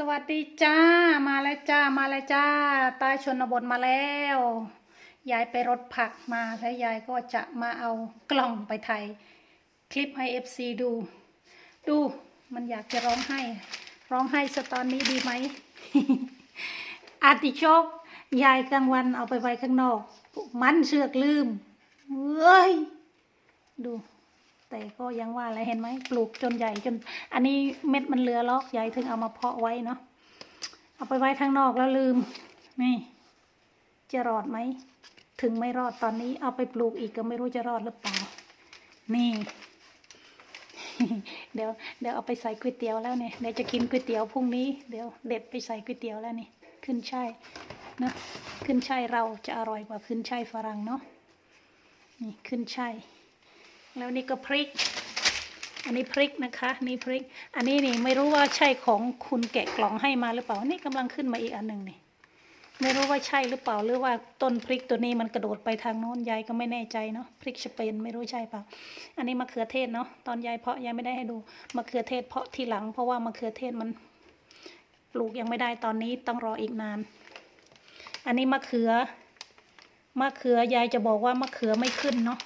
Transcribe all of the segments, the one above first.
สวัสดีจ้ามาแล้วจ้ามาแล้วจ้าใต้ชนบทมาแล้วยายไปรถผักมาแล้วยายก็จะมาเอากล่องไปถ่ายคลิปให้เอฟซีดู ดูมันอยากจะร้องไห้ ร้องไห้สตอนนี้ดีไหมอาติโชกยายกลางวันเอาไปไว้ข้างนอก มันเสือกลืมเอ้ยดู แต่ก็ยังว่าอะไรเห็นไหมปลูกจนใหญ่จน อันนี้เม็ดมันเหลือล็อกยายถึงเอามาเพาะไว้เนาะเอาไปไว้ข้างนอกแล้วลืม นี่ จะรอดไหม ถึงไม่รอดตอนนี้เอาไปปลูกอีกก็ไม่รู้จะรอดหรือเปล่า นี่ เดี๋ยวเดี๋ยวเอาไปใส่ก๋วยเตี๋ยวแล้วเนี่ยเดี๋ยวจะกินก๋วยเตี๋ยวพรุ่งนี้เดี๋ยวเด็ดไปใส่ก๋วยเตี๋ยวแล้วนี่ขึ้นช่ายนะขึ้นช่ายเราจะอร่อยกว่าขึ้นช่ายฝรั่งเนาะนี่ขึ้นช่าย แล้วนี่ก็พริก อันนี้พริกนะคะนี่พริก อันนี้นี่ไม่รู้ว่าใช่ของคุณแกะกล่องให้มาหรือเปล่า นี่กำลังขึ้นมาอีกอันหนึ่งนี่ ไม่รู้ว่าใช่หรือเปล่าหรือว่าต้นพริกตัวนี้มันกระโดดไปทางโน้นยายก็ไม่แน่ใจเนาะพริกสเปนไม่รู้ใช่เปล่า อันนี้มะเขือเทศเนาะตอนยายเพาะยายไม่ได้ให้ดูมะเขือเทศเพาะทีหลัง เพราะว่ามะเขือเทศมันปลูกยังไม่ได้ตอนนี้ต้องรออีกนาน อันนี้มะเขือมะเขือยายจะบอกว่ามะเขือไม่ขึ้นเนาะ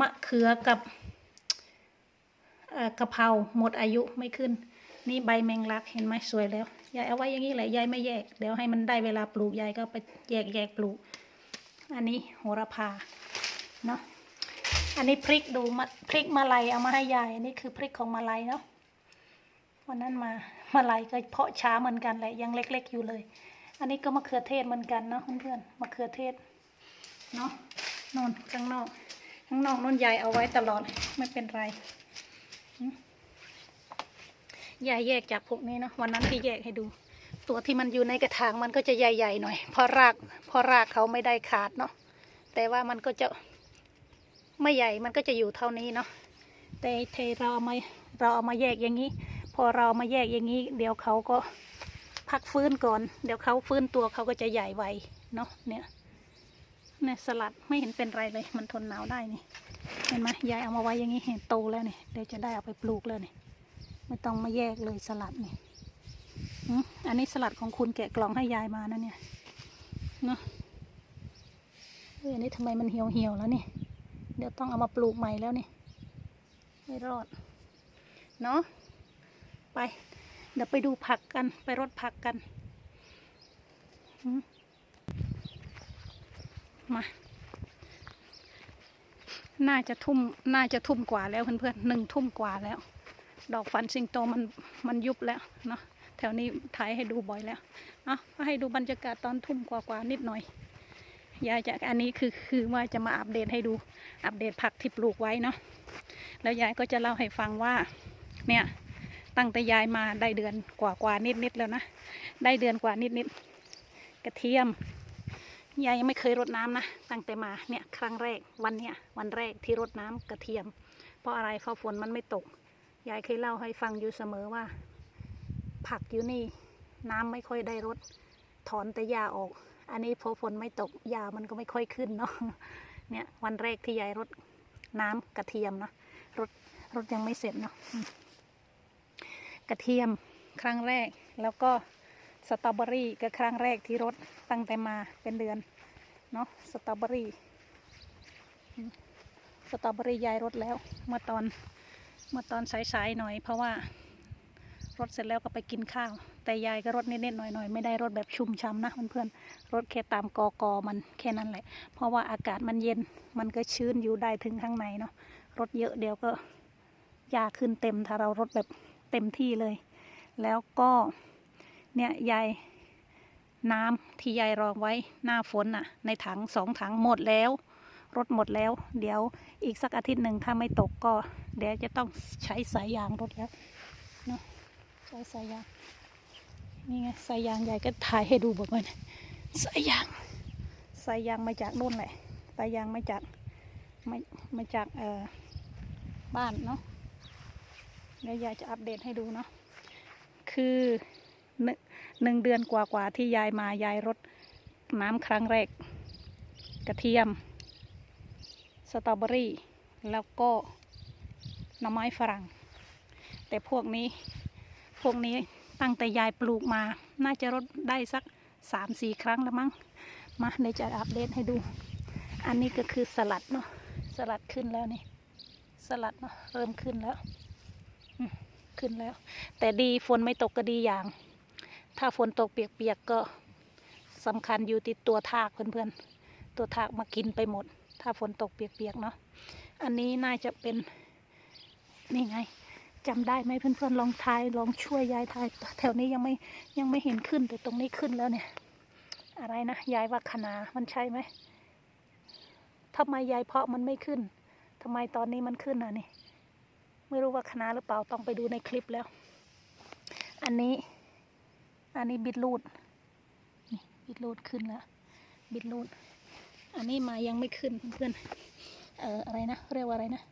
มะเขือกับกะเพราหมดอายุไม่ขึ้น นี่ใบแมงลักเห็นไหมสวยแล้วยายเอาไว้อย่างนี้แหละยายไม่แยกเดี๋ยวให้มันได้เวลาปลูกยายก็ไปแยกแยกปลูก อันนี้โหระพาเนาะอันนี้พริกดูมะพริกมาลัยเอามาให้ยายอันนี้คือพริกของมาลัยเนาะวันนั้นมามาลัยก็เพาะช้าเหมือนกันแหละยังเล็ก ๆ อยู่เลย อันนี้ก็มะเขือเทศเหมือนกันเนาะเพื่อนๆมะเขือเทศเนาะนอนข้างนอก ข้างนอกนุ่นยายเอาไว้ตลอดไม่เป็นไรยายแยกจากพวกนี้เนาะวันนั้นที่แยกให้ดู ตัวที่มันอยู่ในกระถางมันก็จะใหญ่ๆหน่อยเพราะรากเพราะรากเขาไม่ได้ขาดเนาะแต่ว่ามันก็จะไม่ใหญ่มันก็จะอยู่เท่านี้เนาะแต่เทเราเอามาเราเอามาแยกอย่างนี้ พอเราเอามาแยกอย่างนี้ เดี๋ยวเขาก็พักฟื้นก่อน เดี๋ยวเขาฟื้นตัวเขาก็จะใหญ่ไวเนาะเนี่ย เนี่ยสลัดไม่เห็นเป็นไรเลย มันทนหนาวได้นี่ เห็นไหมยายเอามาไว้อย่างนี้เห็นโตแล้วนี่เดี๋ยวจะได้เอาไปปลูกแล้วนี่ ไม่ต้องมาแยกเลยสลัดนี่อันนี้สลัดของคุณแกะกล่องให้ยายมานะเนี่ยเนาะเฮ้ยอันนี้ทำไมมันเหี่ยวเหี่ยวแล้วนี่ เดี๋ยวต้องเอามาปลูกใหม่แล้วนี่ ไม่รอด เนาะ ไป เดี๋ยวไปดูผักกัน ไปรดผักกันอืม มา น่าจะทุ่ม น่าจะทุ่มกว่าแล้วเพื่อนๆหนึ่งทุ่มกว่าแล้ว ดอกฟันสิงโตมันมันยุบแล้วเนาะ แถวนี้ถ่ายให้ดูบ่อยแล้ว เอาก็ให้ดูบรรยากาศตอนทุ่มกว่าๆนิดหน่อย ยายจะอันนี้คือคือว่าจะมาอัปเดตให้ดู อัปเดตผักที่ปลูกไว้เนาะ แล้วยายก็จะเล่าให้ฟังว่า เนี่ย ตั้งแต่ยายมาได้เดือนกว่าๆนิดๆแล้วนะ ได้เดือนกว่านิดๆกระเทียม ยายยังไม่เคยรดน้ำนะ ตั้งแต่มาเนี่ยครั้งแรกวันเนี้ยวันแรกที่รดน้ำกระเทียม เพราะอะไรเพราะฝนมันไม่ตก ยายเคยเล่าให้ฟังอยู่เสมอว่า ผักอยู่นี่ น้ำไม่ค่อยได้รดถอนแต่หญ้าออก อันนี้พอฝนไม่ตกหญ้ามันก็ไม่ค่อยขึ้นเนาะเนี่ยวันแรกที่ยายรดน้ำกระเทียมนะรดรดยังไม่เสร็จเนาะกระเทียมครั้งแรกแล้วก็ สตรอเบอรี่ก็ครั้งแรกที่รถตั้งแต่มาเป็นเดือนเนาะสตรอเบอรี่สตรอเบอรี่ยายรถแล้วเมื่อตอนเมื่อตอนสายๆหน่อย เพราะว่ารถเสร็จแล้วก็ไปกินข้าว แต่ยายก็รถนิดๆหน่อยๆไม่ได้รถแบบชุ่มช้ำนะเพื่อนๆรถแค่ตามกอกอมันแค่นั้นแหละ เพราะว่าอากาศมันเย็นมันก็ชื้นอยู่ได้ถึงข้างในเนาะรถเยอะเดี๋ยวก็ยาขึ้นเต็มถ้าเรารถแบบเต็มที่เลย แล้วก็ เนี่ยยายน้ำที่ยายรองไว้หน้าฝนน่ะ ในถังสองถังหมดแล้ว รถหมดแล้ว เดี๋ยวอีกสักอาทิตย์หนึ่งถ้าไม่ตกก็ เดี๋ยวจะต้องใช้สายยางรถแล้วเนาะใช้สายยางนี่ไงสายยางยายก็ถ่ายให้ดูบอกว่าสายยางสายยางมาจากโน่นแหละสายยางมาจากไมามาจากเอ่อบ้านเนาะเดี๋ยวยายจะอัปเดตให้ดูเนาะคือ หนึ่งเดือนกว่าๆที่ยายมายายรดน้ำครั้งแรก กระเทียม สตรอเบอรี่ แล้วก็หน่อไม้ฝรั่ง แต่พวกนี้พวกนี้ตั้งแต่ยายปลูกมา น่าจะรดได้สักสามสี่ครั้งแล้วมั้ง มาเดี๋ยวจะอัปเดตให้ดู อันนี้ก็คือสลัดเนาะ สลัดขึ้นแล้วนี่ สลัดเนาะเริ่มขึ้นแล้ว ขึ้นแล้ว แต่ดีฝนไม่ตกก็ดีอย่าง ถ้าฝนตกเปียกๆก็สำคัญอยู่ติดตัวทากเพื่อนๆ ตัวทากมากินไปหมด ถ้าฝนตกเปียกๆเนาะ อันนี้น่าจะเป็นนี่ไงจำได้ไหมเพื่อนๆลองทายลองช่วยยายทายแถวนี้ยังไม่ยังไม่เห็นขึ้นแต่ตรงนี้ขึ้นแล้วเนี่ย อะไรนะยายว่าคณามันใช่ไหมทำไมยายเพาะมันไม่ขึ้นทำไมตอนนี้มันขึ้นอะนี่ไม่รู้ว่าคณะหรือเปล่าต้องไปดูในคลิปแล้ว อันนี้ อันนี้บิดรูดนี่บิดรูดขึ้นแล้วบิดรูด อันนี้มายังไม่ขึ้นเพื่อนเอ่ออะไรนะเรียกว่าอะไรนะ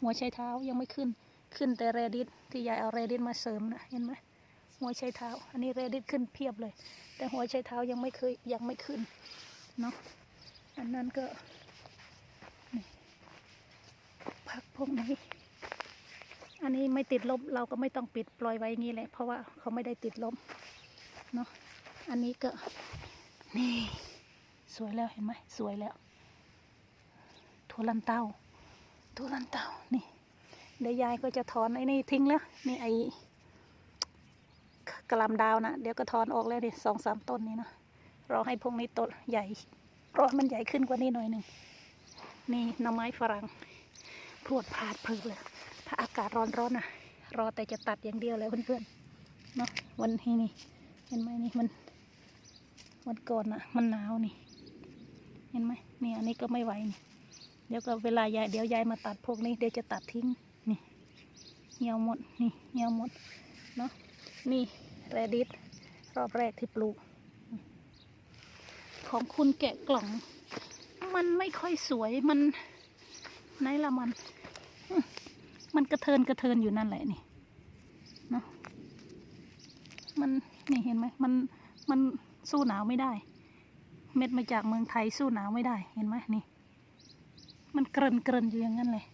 หัวไชเท้ายังไม่ขึ้น ขึ้นแต่เรดิตที่ยายเอาเรดิตมาเสริมนะเห็นไหมหัวไชเท้า อันนี้เรดิตขึ้นเพียบเลย แต่หัวไชเท้ายังไม่เคยยังไม่ขึ้นเนาะอันนั้นก็นพักพวกนี้ อันนี้ไม่ติดลมเราก็ไม่ต้องปิดปล่อยไว้อย่างนี้แหละ เพราะว่าเขาไม่ได้ติดลมเนาะอันนี้ก็นี่สวยแล้วเห็นไหมสวยแล้วถั่วลันเต้าถั่วลันเต้านี่เดี๋ยวยายก็จะถอนไอ้นี่ทิ้งแล้วนี่ไอ้กระลำดาวนะเดี๋ยวก็ถอนออกแล้วดิสองสามต้นนี้นะรอให้พวกนี้โตใหญ่รอมันใหญ่ขึ้นกว่านี้หน่อยหนึ่งนี่หน่อไม้ฝรั่งพรวดพาดพลึกเลย ถ้าอากาศร้อนๆนะรอแต่จะตัดอย่างเดียวเลยเพื่อนๆเนาะวันนี้นี่เห็นไหมนี่มันวันก่อนนะมันหนาวนี่ เห็นไหมนี่อันนี้ก็ไม่ไหวนี่เดี๋ยวก็เวลายายเดี๋ยวยายมาตัดพวกนี้เดี๋ยวจะตัดทิ้งนี่เหี่ยวหมดนี่เหี่ยวหมดเนาะนี่แรดิสรอบแรกที่ปลูก ของคุณแกะกล่อง มันไม่ค่อยสวยมันไหนละมัน มันกระเทินกระเทินอยู่นั่นแหละนี่เนาะมันนี่เห็นไหมมันมันสู้หนาวไม่ได้ เม็ดมาจากเมืองไทยสู้หนาวไม่ได้เห็นไหมนี่ มันเกรินเกรินอยู่อย่างนั้นเลย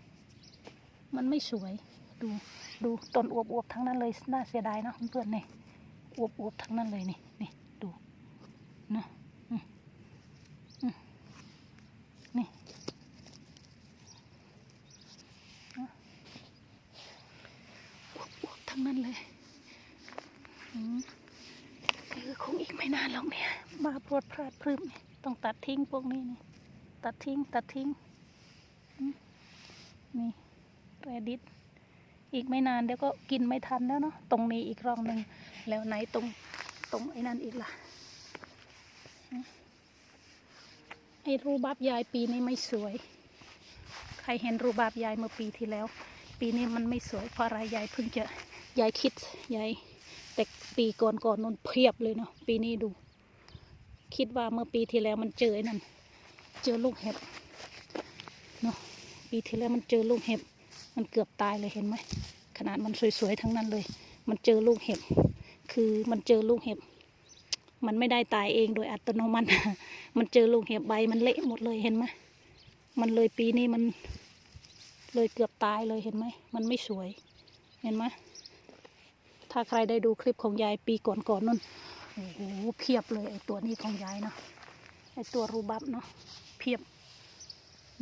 มันไม่สวยดูดูต้นอวบอวบทั้งนั้นเลยน่าเสียดายเนะเพื่อนๆนี่อวบอวบทั้งนั้นเลยนี่นี่ดูนะอืมอืมนี่ อวบๆ ทั้งนั้นเลยอืมคือคงอีกไม่นานหรอกเนี่ย มาปวดพลาดพรึมเนี่ยต้องตัดทิ้งพวกนี้นี่ตัดทิ้งตัดทิ้งนี่แรดิตอีกไม่นานเดี๋ยวก็กินไม่ทันแล้วเนาะตรงนี้อีกรองหนึ่งแล้วไหนตรงตรงไอ้นั่นอีกล่ะไอ้รูบับยายปีนี้ไม่สวย ใครเห็นรูบาบยายเมื่อปีที่แล้ว ปีนี้มันไม่สวยเพราะอะไรยายเพิ่งจะ ยายคิดยายแต่ปีก่อนก่อนนนเพียบเลยเนาะปีนี้ดู คิดว่าเมื่อปีที่แล้วมันเจอไอ้นั่นเจอลูกเห็บเนาะปีที่แล้วมันเจอลูกเห็บ มันเกือบตายเลยเห็นไหมขนาดมันสวยๆทั้งนั้นเลย มันเจอลูกเห็บ คือมันเจอลูกเห็บ มันไม่ได้ตายเองโดยอัตโนมัติ มันเจอลูกเห็บใบมันเละหมดเลยเห็นไหมมันเลยปีนี้มันเลยเกือบตายเลยเห็นไหม มันไม่สวย เห็นไหม ถ้าใครได้ดูคลิปของยายปีก่อนๆนั่นโอ้โหเพียบเลยไอตัวนี้ของยายเนาะไอตัวรูบับเนาะเพียบ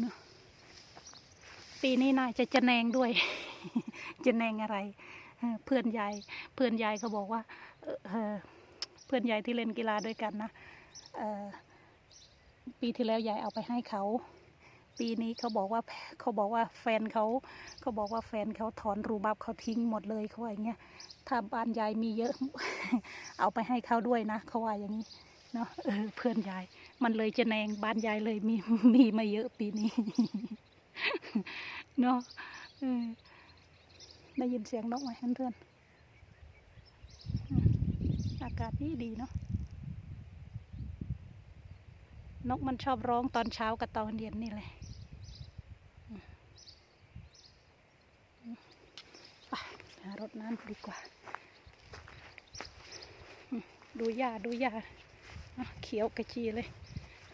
เนาะปีนี้น่าจะจะแนงด้วย จะแนงอะไรเพื่อนยายเพื่อนยายเขาบอกว่าเออเพื่อนยายที่เล่นกีฬาด้วยกันนะเออปีที่แล้วยายเอาไปให้เขา ปีนี้เขาบอกว่าเขาบอกว่าแฟนเขาเขาบอกว่าแฟนเขาถอนรูบับเขาทิ้งหมดเลยเขาว่าอย่างเงี้ยถ้าบ้านยายมีเยอะ เอาไปให้เขาด้วยนะเขาว่าอย่างนี้เนาะเออเพื่อนยาย มันเลยจะแนงบ้านยายเลยมีมีมาเยอะปีนี้เนาะได้ยินเสียงนกไหมเพื่อนๆอืมอากาศดีดีเนาะนกมันชอบร้องตอนเช้ากับตอนเย็นนี่เลย ไปหารด น้ำดีกว่า ดูหญ้าดูหญ้าเขียวกระจีเลย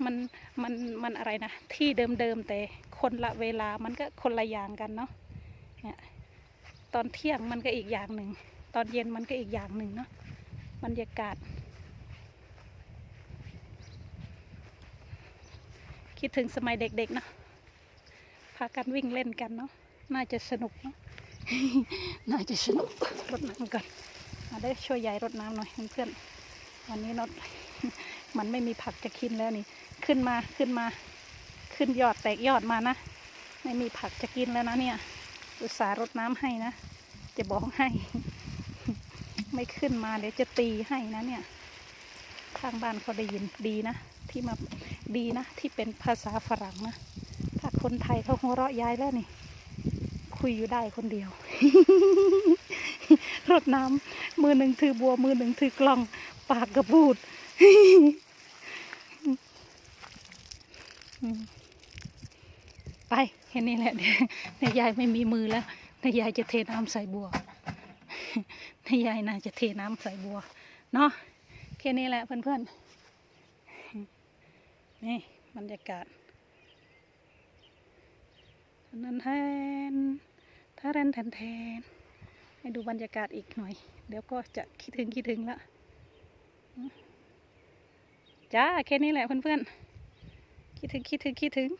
มันมันมันอะไรนะ ที่เดิมๆแต่คนละเวลามันก็คนละอย่างกันเนาะเนี่ยตอนเที่ยงมันก็อีกอย่างหนึ่ง ตอนเย็นมันก็อีกอย่างหนึ่งเนาะบรรยากาศ คิดถึงสมัยเด็กๆเนาะพากันวิ่งเล่นกันเนาะน่าจะสนุกเนาะ น่าจะสนุกรดน้ำก่อนมาได้ช่วยยายรดน้ำหน่อยเพื่อนๆวันนี้นดมันไม่มีผักจะกินแล้วนี่ ขึ้นมาขึ้นมา ขึ้นยอดแตกยอดมานะ ไม่มีผักจะกินแล้วนะเนี่ยอุตส่าห์รดน้ำให้นะ จะบอกให้ ไม่ขึ้นมาเดี๋ยวจะตีให้นะเนี่ยข้างบ้านเขาได้ยินดีนะ ที่มาดีนะ ที่เป็นภาษาฝรั่งนะ ถ้าคนไทยเขาหัวเราะย้ายแล้วนี่ คุยอยู่ได้คนเดียว รดน้ำมือหนึ่งถือบัวมือหนึ่งถือกล่อง ปากกระพูดไปแค่นี้แหละเดี๋ยวในยายไม่มีมือแล้วในยายจะเทน้ำใส่บัวในยายน่าจะเทน้ำใส่บัว เนาะแค่นี้แหละเพื่อนๆนี่บรรยากาศ นันแทนทาแรนแทนแทน ให้ดูบรรยากาศอีกหน่อย เดี๋ยวก็จะคิดถึงคิดถึงละจ้าแค่นี้แหละเพื่อนๆ คิดถึงคิดถึงคิดถึง